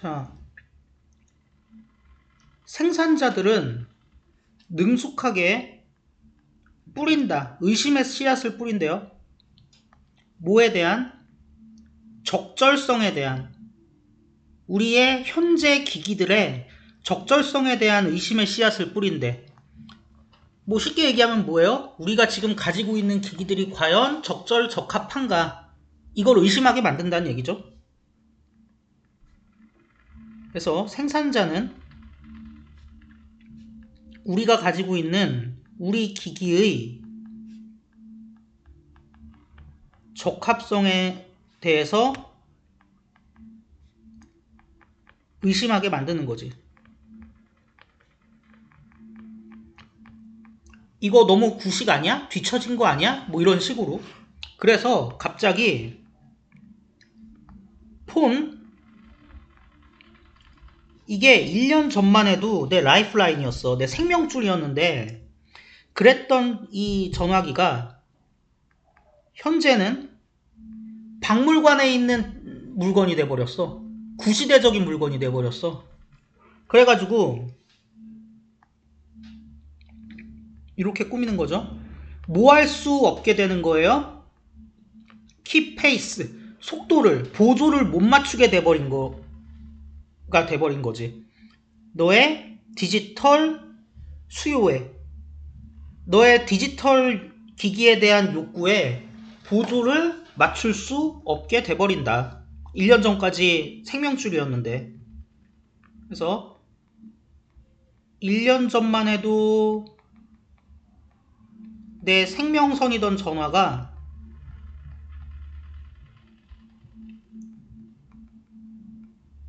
자, 생산자들은 능숙하게 뿌린다. 의심의 씨앗을 뿌린대요. 뭐에 대한? 적절성에 대한. 우리의 현재 기기들의 적절성에 대한 의심의 씨앗을 뿌린대. 뭐 쉽게 얘기하면 뭐예요? 우리가 지금 가지고 있는 기기들이 과연 적절 적합한가? 이걸 의심하게 만든다는 얘기죠. 그래서 생산자는 우리가 가지고 있는 우리 기기의 적합성에 대해서 의심하게 만드는 거지. 이거 너무 구식 아니야? 뒤처진 거 아니야? 뭐 이런 식으로. 그래서 갑자기 폰 이게 1년 전만 해도 내 라이프라인이었어. 내 생명줄이었는데 그랬던 이 전화기가 현재는 박물관에 있는 물건이 돼버렸어. 구시대적인 물건이 돼버렸어. 그래가지고 이렇게 꾸미는 거죠. 뭐 할 수 없게 되는 거예요? 키 페이스, 속도를, 보조를 못 맞추게 돼버린 거 가 돼버린 거지. 너의 디지털 수요에, 너의 디지털 기기에 대한 욕구에 보조를 맞출 수 없게 돼버린다. 1년 전까지 생명줄이었는데. 그래서 1년 전만 해도 내 생명선이던 전화가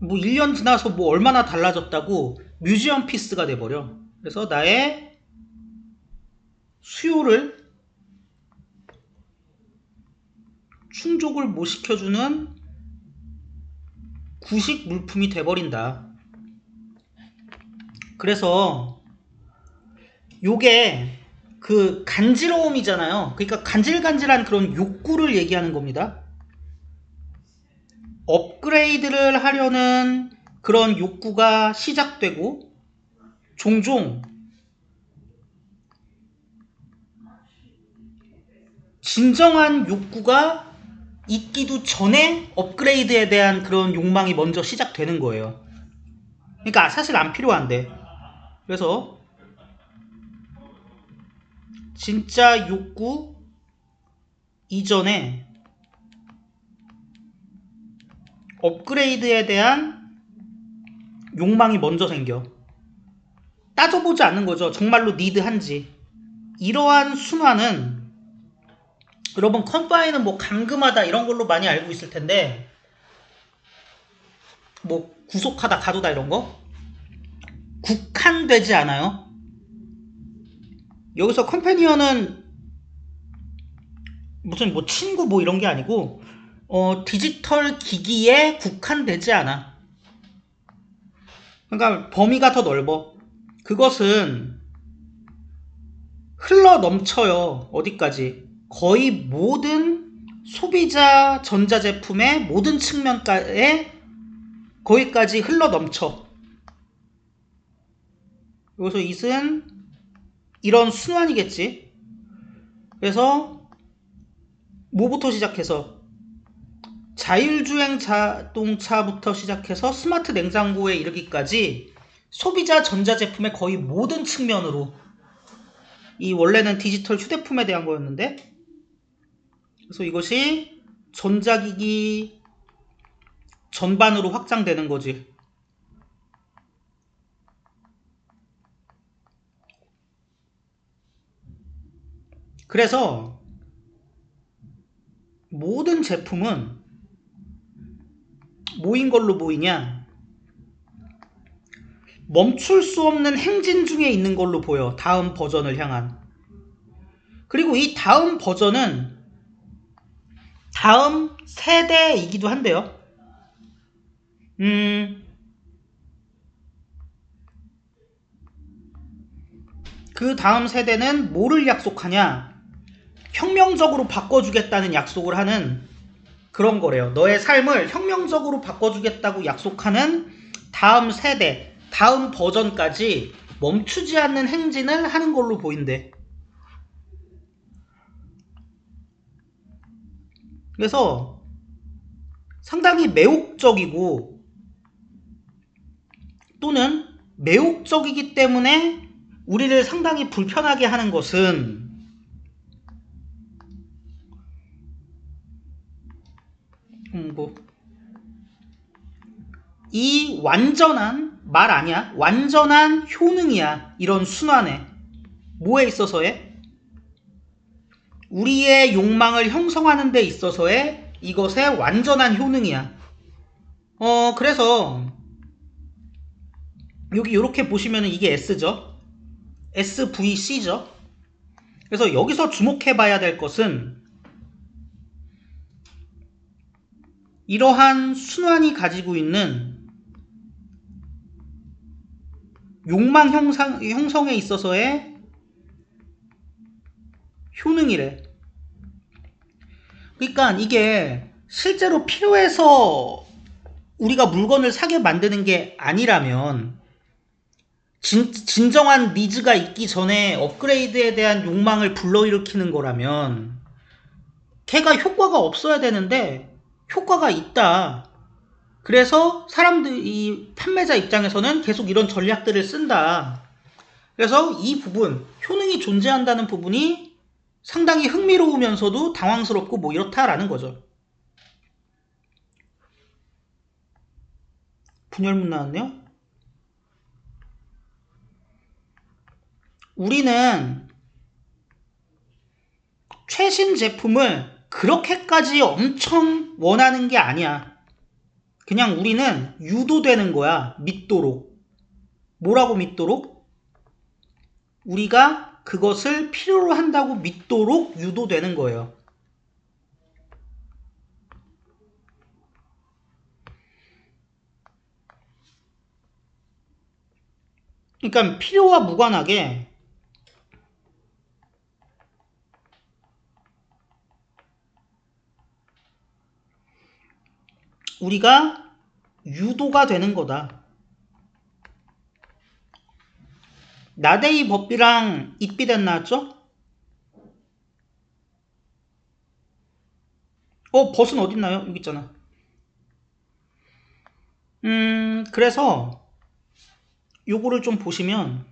뭐 1년 지나서 뭐 얼마나 달라졌다고 뮤지엄 피스가 돼버려. 그래서 나의 수요를 충족을 못 시켜주는 구식 물품이 돼버린다. 그래서 요게 그 간지러움이잖아요. 그러니까 간질간질한 그런 욕구를 얘기하는 겁니다. 업그레이드를 하려는 그런 욕구가 시작되고 종종 진정한 욕구가 있기도 전에 업그레이드에 대한 그런 욕망이 먼저 시작되는 거예요. 그러니까 사실 안 필요한데. 그래서 진짜 욕구 이전에 업그레이드에 대한 욕망이 먼저 생겨. 따져보지 않는 거죠. 정말로 니드한지. 이러한 순환은 여러분 컴파이는 뭐 감금하다 이런 걸로 많이 알고 있을 텐데 뭐 구속하다 가두다 이런 거 국한되지 않아요. 여기서 컴패니언은 무슨 뭐 친구 뭐 이런 게 아니고 어, 디지털 기기에 국한되지 않아. 그러니까 범위가 더 넓어. 그것은 흘러 넘쳐요. 어디까지? 거의 모든 소비자 전자제품의 모든 측면에 거기까지 흘러 넘쳐. 여기서 이은 이런 순환이겠지. 그래서 뭐부터 시작해서 자율주행 자동차부터 시작해서 스마트 냉장고에 이르기까지 소비자 전자제품의 거의 모든 측면으로 이 원래는 디지털 휴대폰에 대한 거였는데 그래서 이것이 전자기기 전반으로 확장되는 거지. 그래서 모든 제품은 뭐인 걸로 보이냐? 멈출 수 없는 행진 중에 있는 걸로 보여. 다음 버전을 향한. 그리고 이 다음 버전은 다음 세대이기도 한데요. 음, 그 다음 세대는 뭐를 약속하냐? 혁명적으로 바꿔주겠다는 약속을 하는 그런 거래요. 너의 삶을 혁명적으로 바꿔주겠다고 약속하는 다음 세대, 다음 버전까지 멈추지 않는 행진을 하는 걸로 보인대. 그래서 상당히 매혹적이고 또는 매혹적이기 때문에 우리를 상당히 불편하게 하는 것은 음, 뭐, 이 완전한 말 아니야? 완전한 효능이야. 이런 순환에. 뭐에 있어서에? 우리의 욕망을 형성하는 데 있어서의 이것의 완전한 효능이야. 어, 그래서 여기 이렇게 보시면 이게 S죠. SVC죠. 그래서 여기서 주목해 봐야 될 것은 이러한 순환이 가지고 있는 욕망 형상, 형성에 있어서의 효능이래. 그러니까 이게 실제로 필요해서 우리가 물건을 사게 만드는 게 아니라면 진, 진정한 니즈가 있기 전에 업그레이드에 대한 욕망을 불러일으키는 거라면 걔가 효과가 없어야 되는데 효과가 있다. 그래서 사람들, 이 판매자 입장에서는 계속 이런 전략들을 쓴다. 그래서 이 부분, 효능이 존재한다는 부분이 상당히 흥미로우면서도 당황스럽고 뭐 이렇다라는 거죠. 분열문 나왔네요. 우리는 최신 제품을 그렇게까지 엄청 원하는 게 아니야. 그냥 우리는 유도되는 거야. 믿도록. 뭐라고 믿도록? 우리가 그것을 필요로 한다고 믿도록 유도되는 거예요. 그러니까 필요와 무관하게 우리가 유도가 되는 거다. 나데이 법비랑 it비덴 나왔죠? 어, 벗은 어딨나요? 여기 있잖아. 음, 그래서 요거를 좀 보시면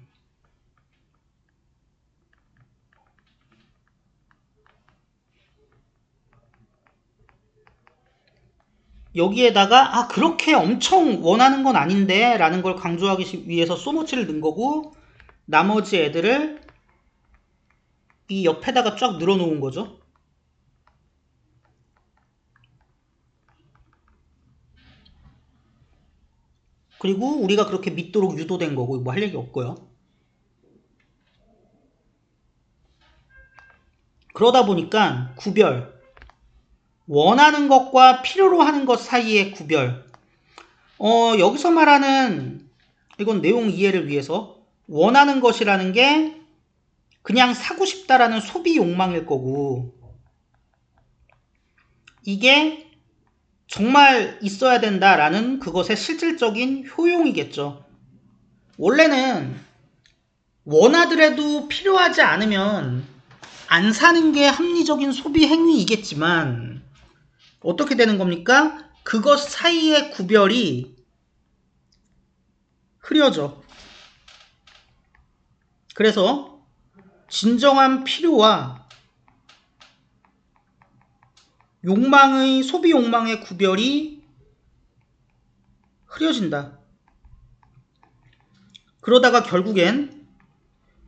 여기에다가 아 그렇게 엄청 원하는 건 아닌데 라는 걸 강조하기 위해서 소모치를 넣은 거고 나머지 애들을 이 옆에다가 쫙 늘어놓은 거죠. 그리고 우리가 그렇게 믿도록 유도된 거고 뭐 할 얘기 없고요. 그러다 보니까 구별 원하는 것과 필요로 하는 것 사이의 구별. 어, 여기서 말하는 이건 내용 이해를 위해서 원하는 것이라는 게 그냥 사고 싶다라는 소비 욕망일 거고 이게 정말 있어야 된다라는 그것의 실질적인 효용이겠죠. 원래는 원하더라도 필요하지 않으면 안 사는 게 합리적인 소비 행위이겠지만 어떻게 되는 겁니까? 그것 사이의 구별이 흐려져. 그래서 진정한 필요와 욕망의 소비 욕망의 구별이 흐려진다. 그러다가 결국엔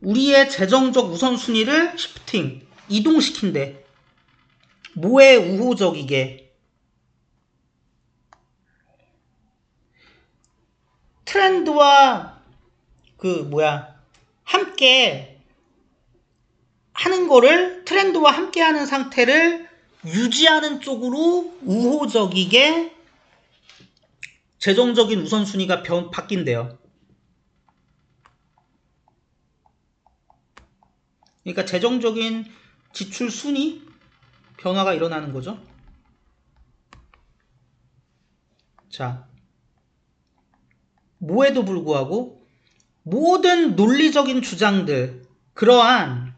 우리의 재정적 우선순위를 시프팅, 이동시킨대. 뭐에 우호적이게 트렌드와 그 뭐야 함께 하는 거를 트렌드와 함께 하는 상태를 유지하는 쪽으로 우호적이게 재정적인 우선순위가 변, 바뀐대요. 그러니까 재정적인 지출 순위 변화가 일어나는 거죠. 자, 뭐에도 불구하고 모든 논리적인 주장들, 그러한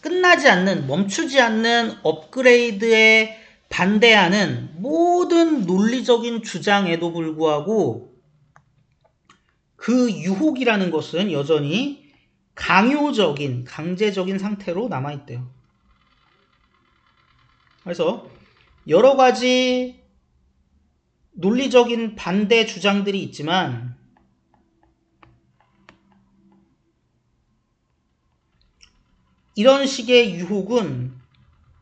끝나지 않는, 멈추지 않는 업그레이드에 반대하는 모든 논리적인 주장에도 불구하고 그 유혹이라는 것은 여전히 강요적인, 강제적인 상태로 남아있대요. 그래서 여러 가지 논리적인 반대 주장들이 있지만 이런 식의 유혹은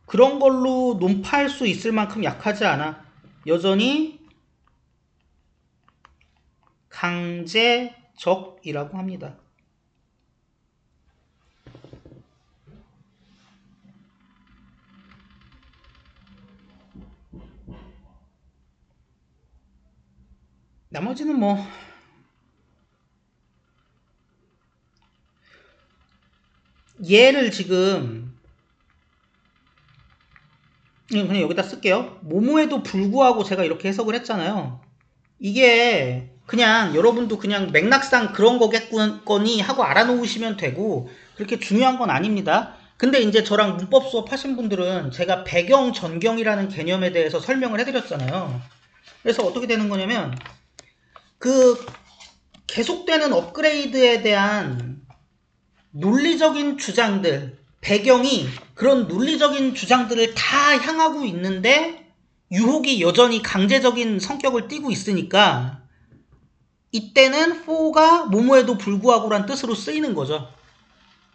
그런 걸로 논파할 수 있을 만큼 약하지 않아. 여전히 강제적이라고 합니다. 나머지는 뭐 얘를 지금 그냥 여기다 쓸게요. 모모에도 불구하고 제가 이렇게 해석을 했잖아요. 이게 그냥 여러분도 그냥 맥락상 그런 거겠거니 하고 알아놓으시면 되고 그렇게 중요한 건 아닙니다. 근데 이제 저랑 문법 수업 하신 분들은 제가 배경 전경이라는 개념에 대해서 설명을 해드렸잖아요. 그래서 어떻게 되는 거냐면 그 계속되는 업그레이드에 대한 논리적인 주장들, 배경이 그런 논리적인 주장들을 다 향하고 있는데 유혹이 여전히 강제적인 성격을 띠고 있으니까 이때는 for가 뭐뭐에도 불구하고란 뜻으로 쓰이는 거죠.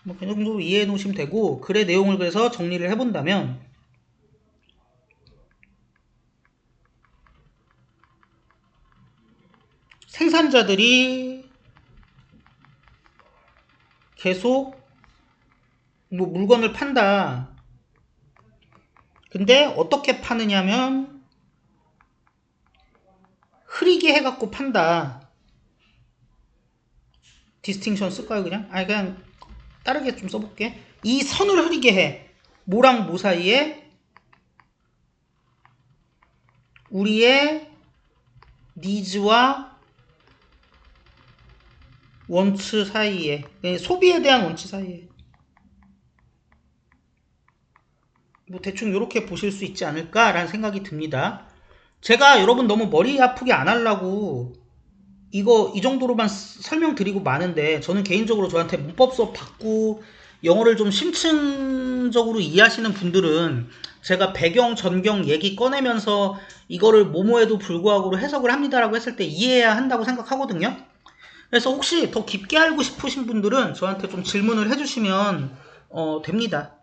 뭐그 정도로 이해해 놓으시면 되고 글의 내용을 그래서 정리를 해본다면 생산자들이 계속 뭐 물건을 판다. 근데 어떻게 파느냐면 흐리게 해갖고 판다. 디스팅션 쓸까요 그냥? 아니 그냥 다르게 좀 써볼게. 이 선을 흐리게 해. 모랑 모 사이에 우리의 니즈와 원츠 사이에 네, 소비에 대한 원츠 사이에 뭐 대충 이렇게 보실 수 있지 않을까라는 생각이 듭니다. 제가 여러분 너무 머리 아프게 안 하려고 이거 이 정도로만 스- 설명드리고 마는데 저는 개인적으로 저한테 문법 수업 받고 영어를 좀 심층적으로 이해하시는 분들은 제가 배경 전경 얘기 꺼내면서 이거를 뭐뭐에도 불구하고 해석을 합니다라고 했을 때 이해해야 한다고 생각하거든요. 그래서 혹시 더 깊게 알고 싶으신 분들은 저한테 좀 질문을 해주시면 어, 됩니다.